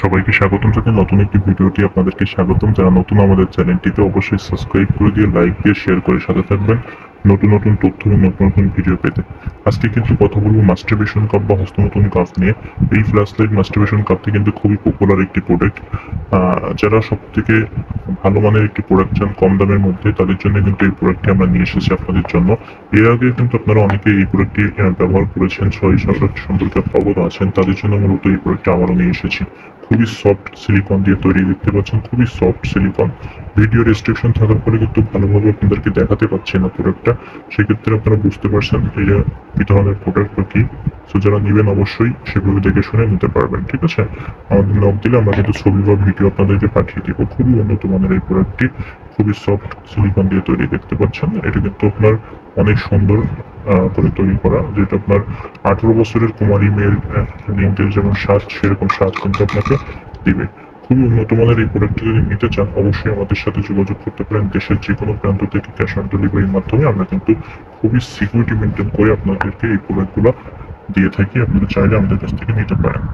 সবাইকে স্বাগতম জানাই নতুন একটি ভিডিওটি আপনাদেরকে স্বাগতম। যারা নতুন আমাদের চ্যানেলটিতে অবশ্যই সাবস্ক্রাইব করে দিয়ে লাইক দিয়ে শেয়ার করে সাথে থাকবেন। নতুন নতুন তথ্য এবং নতুন নতুন ভিডিও পেতে। আজকে কিন্তু কথা বলব মাস্টারবেশন কাপ বা হস্তনতন কাপ নিয়ে। এই ফ্ল্যাশ লাইট মাস্টারবেশন কাপটি কিন্তু খুবই পপুলার একটি প্রোডাক্ট যারা সব থেকে ভালো মানের একটি প্রোডাক্ট চান, কম দামের মধ্যে, তাদের জন্য কিন্তু এই প্রোডাক্টটি আমরা নিয়ে এসেছি আপনাদের জন্য। এর আগে কিন্তু আপনারা অনেকে এই প্রোডাক্টটি ব্যবহার করেছেন, ছয় প্রোডাক্ট সম্পর্কে অবগত আছেন, তাদের জন্য মূলত এই প্রোডাক্টটি আবারও নিয়ে এসেছি। খুবই সফট সিলিকন দিয়ে তৈরি, দেখতে পাচ্ছেন, খুবই সফট সিলিকন ভিডিও রেস্ট্রিকশন থাকার ফলে কিন্তু ভালোভাবে আপনাদেরকে দেখাতে পাচ্ছি না প্রোডাক্টটা সেক্ষেত্রে আপনারা বুঝতে পারছেন, এই যে কি ধরনের প্রোডাক্ট বা কি সো যারা নেবেন অবশ্যই সেগুলো দেখে শুনে নিতে পারবেন, ঠিক আছে? আমাদের নক দিলে, আমরা কিন্তু ছবি বা ভিডিও আপনাদেরকে পাঠিয়ে দিব। খুবই উন্নত মানের এই প্রোডাক্টটি খুবই সফট সিলিকন দিয়ে তৈরি, দেখতে পাচ্ছেন? এটা কিন্তু আপনার অনেক সুন্দর করে তৈরি করা। যেটা আপনার আঠারো বছরের কুমারী মেয়ের লিঙ্কের যেমন স্বাদ সেরকম স্বাদ কিন্তু আপনাকে দিবে। খুবই উন্নত মানের এই প্রোডাক্টটি যদি নিতে চান, অবশ্যই আমাদের সাথে যোগাযোগ করতে পারেন। দেশের যে কোনো প্রান্ত থেকে ক্যাশ অন ডেলিভারির মাধ্যমে আমরা কিন্তু খুবই সিকিউরিটি মেনটেন করে আপনাদেরকে এই প্রোডাক্টগুলো দিয়ে থাকি আপনারা চাইলে আমাদের কাছ থেকে নিতে পারেন।